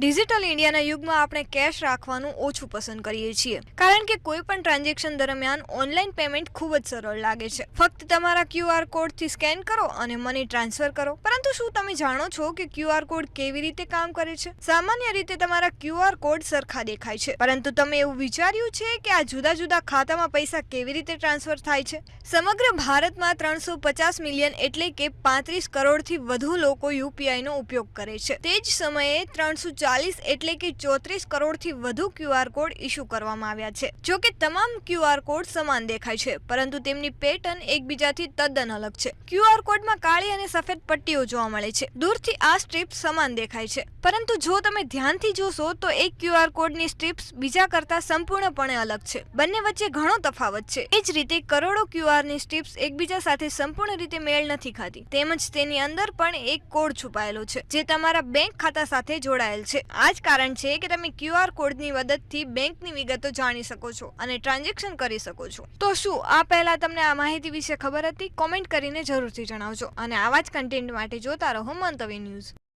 Digital ઇન્ડિયાના યુગમાં આપણે કેશ રાખવાનું ઓછું પસંદ કરીએ છીએ. કારણ કે કોઈ પણ ટ્રાન્ઝેક્શન દરમિયાન ઓનલાઈન પેમેન્ટ ખૂબ જ સરળ લાગે છે. ફક્ત તમારા ક્યુઆર કોડથી સ્કેન કરો અને મની ટ્રાન્સફર કરો. પરંતુ શું તમે જાણો છો કે ક્યુઆર કોડ કેવી રીતે કામ કરે છે? સામાન્ય રીતે તમારા ક્યુઆર કોડ સરખા દેખાય છે. પરંતુ તમે એવું વિચાર્યું છે કે આ જુદા જુદા ખાતામાં પૈસા કેવી રીતે ટ્રાન્સફર થાય છે? સમગ્ર ભારતમાં ત્રણસો પચાસ મિલિયન એટલે કે પાંત્રીસ કરોડથી વધુ લોકો યુપીઆઈનો ઉપયોગ કરે છે. તે જ સમયે ત્રણસો ચાલીસ એટલે કે ચોત્રીસ કરોડથી વધુ ક્યુઆર કોડ ઇસ્યુ કરવામાં આવ્યા છે. જો કે તમામ ક્યુઆર કોડ સમાન દેખાય છે, પરંતુ તેમની પેટર્ન એકબીજાથી તદ્દન અલગ છે. ક્યુઆર કોડમાં કાળી અને સફેદ પટ્ટીઓ જોવા મળે છે. દૂરથી આ સ્ટ્રીપ સમાન દેખાય છે. પરંતુ જો તમે ધ્યાનથી જોશો, તો એક ક્યુઆર કોડની સ્ટ્રીપ્સ બીજા કરતા સંપૂર્ણપણે અલગ છે. બંને વચ્ચે ઘણો તફાવત છે. એ જ રીતે કરોડો ક્યુઆરની સ્ટ્રીપ્સ એકબીજા સાથે સંપૂર્ણ રીતે મેળ નથી ખાતી. તેમજ તેની અંદર પણ એક કોડ છુપાયેલો છે, જે તમારા બેંક ખાતા સાથે જોડાયેલ છે, આ જ કારણ છે કે તમે ક્યુઆર કોડની મદદથી બેંકની વિગતો જાણી શકો છો અને ટ્રાન્ઝેક્શન કરી શકો છો. તો શું, આ પહેલા તમને આ માહિતી વિશે ખબર હતી? કોમેન્ટ કરીને જરૂરથી જણાવજો અને આવા જ કન્ટેન્ટ માટે જોતા રહો મંતવ્ય ન્યૂઝ.